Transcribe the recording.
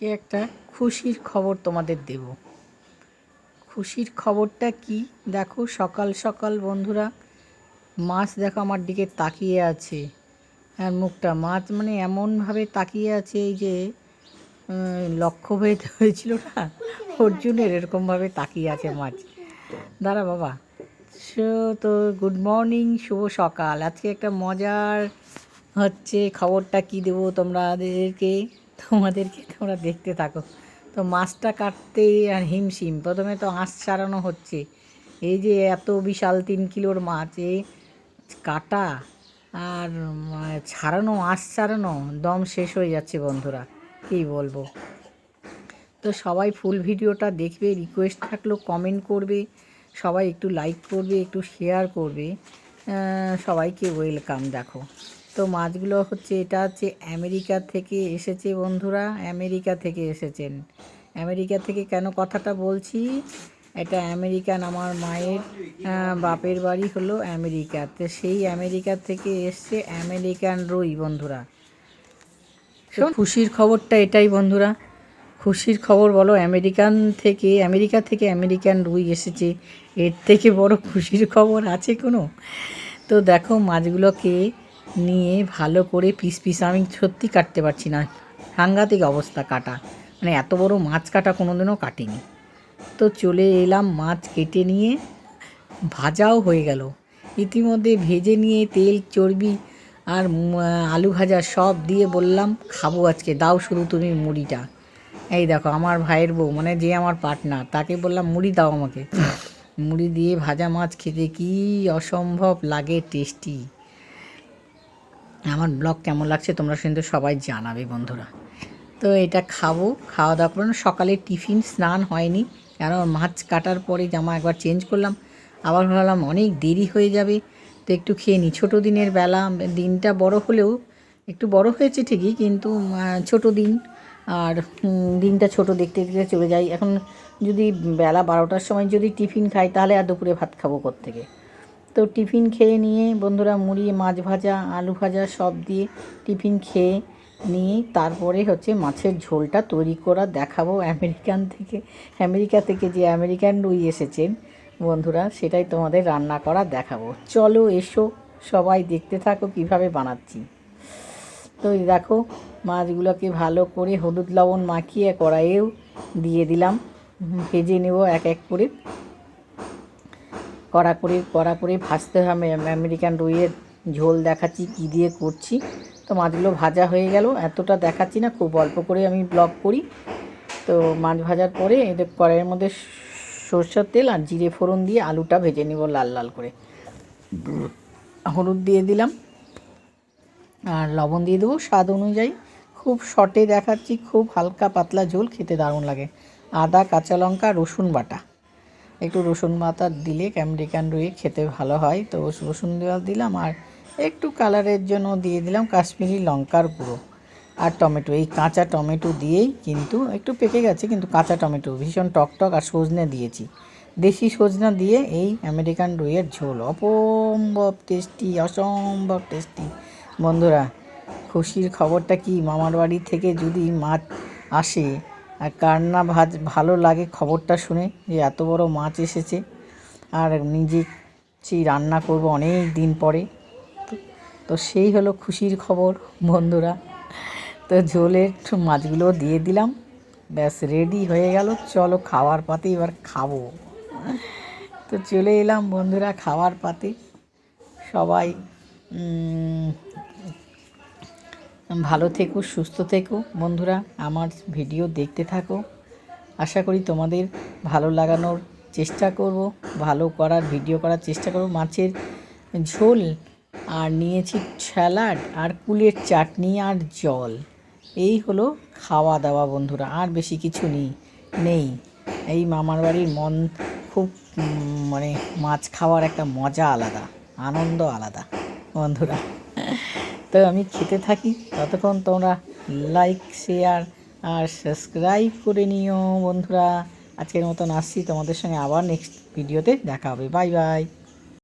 যে একটা খুশির খবর তোমাদের দেব। খুশির খবরটা কি? দেখো, সকাল সকাল বন্ধুরা, মাছ দেখো আমার দিকে তাকিয়ে আছে। আর মুখটা, মাছ মানে এমনভাবে তাকিয়ে আছে এই যে লক্ষ্যভেদ হয়েছিল না? অর্জুনের এরকমভাবে তাকিয়ে আছে মাছ। দাঁড়া বাবা। সো, তো গুড মর্নিং শুভ সকাল। আজকে একটা মজার হচ্ছে খবরটা কি দেবো তোমাদেরকে? তোমাদেরকে তোমরা দেখতে থাকো। তো মাছটা কাটতে আর হিমশিম, প্রথমে তো আঁশ ছাড়ানো হচ্ছে। এই যে এত বিশাল তিন কিলোর মাছ, এ কাটা আর ছাড়ানো আঁশ ছাড়ানো, দম শেষ হয়ে যাচ্ছে বন্ধুরা, কী বলব? তো সবাই ফুল ভিডিওটা দেখবে রিকোয়েস্ট থাকলেও কমেন্ট করবে, সবাই একটু লাইক করবে, একটু শেয়ার করবে সবাইকে ওয়েলকাম দেখো। তো মাছগুলো হচ্ছে এটা হচ্ছে আমেরিকা থেকে এসেছে বন্ধুরা আমেরিকা থেকে এসেছেন। আমেরিকা থেকে কেন কথাটা বলছি? এটা আমেরিকান আমার মায়ের বাপের বাড়ি হলো আমেরিকা। তো সেই আমেরিকা থেকে এসছে আমেরিকান রুই বন্ধুরা। খুশির খবরটা এটাই বন্ধুরা। খুশির খবর বলো আমেরিকান থেকে আমেরিকা থেকে আমেরিকান রুই এসেছে। এর থেকে বড় খুশির খবর আছে কোনো? তো দেখো মাছগুলোকে নিয়ে ভালো করে পিস পিস, আমি সত্যি কাটতে পারছি না। সাংঘাতিক অবস্থা কাটা। মানে এত বড় মাছ কাটা কোনোদিনও কাটিনি। তো চলে এলাম মাছ কেটে নিয়ে, ভাজাও হয়ে গেল। ইতিমধ্যে ভেজে নিয়ে তেল, চর্বি আর আলু ভাজা সব দিয়ে বললাম, খাব আজকে, দাও শুধু তুমি মুড়িটা। এই দেখো, আমার ভাইয়ের বউ মানে যে আমার পার্টনার তাকে বললাম, মুড়ি দাও আমাকে। মুড়ি দিয়ে ভাজা মাছ খেতে কি অসম্ভব লাগে টেস্টি আমার ব্লগ কেমন লাগছে তোমরা কিন্তু সবাই জানাবে বন্ধুরা। তো এটা খাব, খাওয়া দাওয়া করলাম সকালে টিফিন স্নান হয়নি কারণ মাছ কাটার পরে জামা একবার চেঞ্জ করলাম। আবার ভাবলাম অনেক দেরি হয়ে যাবে, তো একটু খেয়ে নিই ছোটো দিনের বেলা, দিনটা বড় হলেও একটু বড় হয়েছে ঠিকই, কিন্তু ছোট দিন। আর দিনটা ছোট দেখতে দেখতে চলে যাই। এখন যদি বেলা বারোটার সময় যদি টিফিন খাই, তাহলে আর দুপুরে ভাত খাব থেকে তো টিফিন খেয়ে নিয়ে বন্ধুরা মুড়ি, মাছ ভাজা, আলু ভাজা সব দিয়ে টিফিন খেয়ে নিয়ে তারপরে হচ্ছে মাছের ঝোলটা তৈরি করা দেখাবো আমেরিকান থেকে। আমেরিকা থেকে যে আমেরিকান রুই এসেছেন বন্ধুরা, সেটাই তোমাদের রান্না করা দেখাবো। চলো এসো, সবাই দেখতে থাকো কীভাবে বানাচ্ছি। তো দেখো, মাছগুলোকে ভালো করে হলুদ লবণ মাখিয়ে কড়াইয়েও দিয়ে দিলাম। ভেজে নেব এক এক করে। কড়া করে কড়া করে ভাজতে হবে। আমেরিকান রুইয়ের ঝোল দেখাচ্ছি, কী দিয়ে করছি। তো মাছগুলো ভাজা হয়ে গেল। এতটা দেখাচ্ছি না, খুব অল্প করে আমি ব্লগ করি। তো মাছ ভাজার পরে এদের কড়াইয়ের মধ্যে সরষের তেল আর জিরে ফোড়ন দিয়ে আলুটা ভেজে নিব লাল লাল করে। হলুদ দিয়ে দিলাম। আর লবণ দিয়ে দেবো স্বাদ অনুযায়ী। খুব শর্টে দেখাচ্ছি, খুব হালকা পাতলা ঝোল, খেতে দারুণ লাগে। আদা, কাঁচা লঙ্কা, রসুন বাটা। একটু রসুন বাটা দিলে আমেরিকান রুই খেতে ভালো হয়। তো রসুন দেওয়া দিলাম আর একটু কালারের জন্য দিয়ে দিলাম কাশ্মীরি লঙ্কার গুঁড়ো আর টমেটো। এই কাঁচা টমেটো দিয়েই কিন্তু একটু পেকে গেছে, কিন্তু কাঁচা টমেটো ভীষণ টক টক আর সজনে দিয়েছি। দেশি সজনা দিয়ে এই আমেরিকান রুইয়ের ঝোল। অসম্ভব টেস্টি অসম্ভব টেস্টি। বন্ধুরা, খুশির খবরটা কি? মামার বাড়ি থেকে যদি মাছ আসে আর কার না ভাজ ভালো লাগে খবরটা শুনে যে এত বড় মাছ এসেছে। আর নিজে সেই রান্না করব অনেক দিন পরে। তো- সেই হলো খুশির খবর বন্ধুরা। তো ঝোলের মাছগুলো দিয়ে দিলাম। ব্যাস রেডি হয়ে গেল। চলো খাওয়ার পাতে এবার খাব। তো চলে এলাম বন্ধুরা খাওয়ার পাতে। সবাই ভালো থেকো, সুস্থ থেকো। বন্ধুরা, আমার ভিডিও দেখতে থাকো। আশা করি তোমাদের ভালো লাগানোর চেষ্টা করব, ভালো করার, ভিডিও করার চেষ্টা করব। মাছের ঝোল, আর নিয়েছি স্যালাড, আর কুলের চাটনি, আর জল। এই হলো খাওয়া দাওয়া বন্ধুরা। আর বেশি কিছু নেই নেই। এই মামার বাড়ির মন খুব মানে মাছ খাওয়ার একটা মজা আলাদা, আনন্দ আলাদা, বন্ধুরা। তো আমি খেতে থাকি। ততক্ষণ তোমরা লাইক শেয়ার আর সাবস্ক্রাইব করে নিও বন্ধুরা। আজকের মতন আসছি। তোমাদের সঙ্গে আবার নেক্সট ভিডিওতে দেখা হবে। Bye bye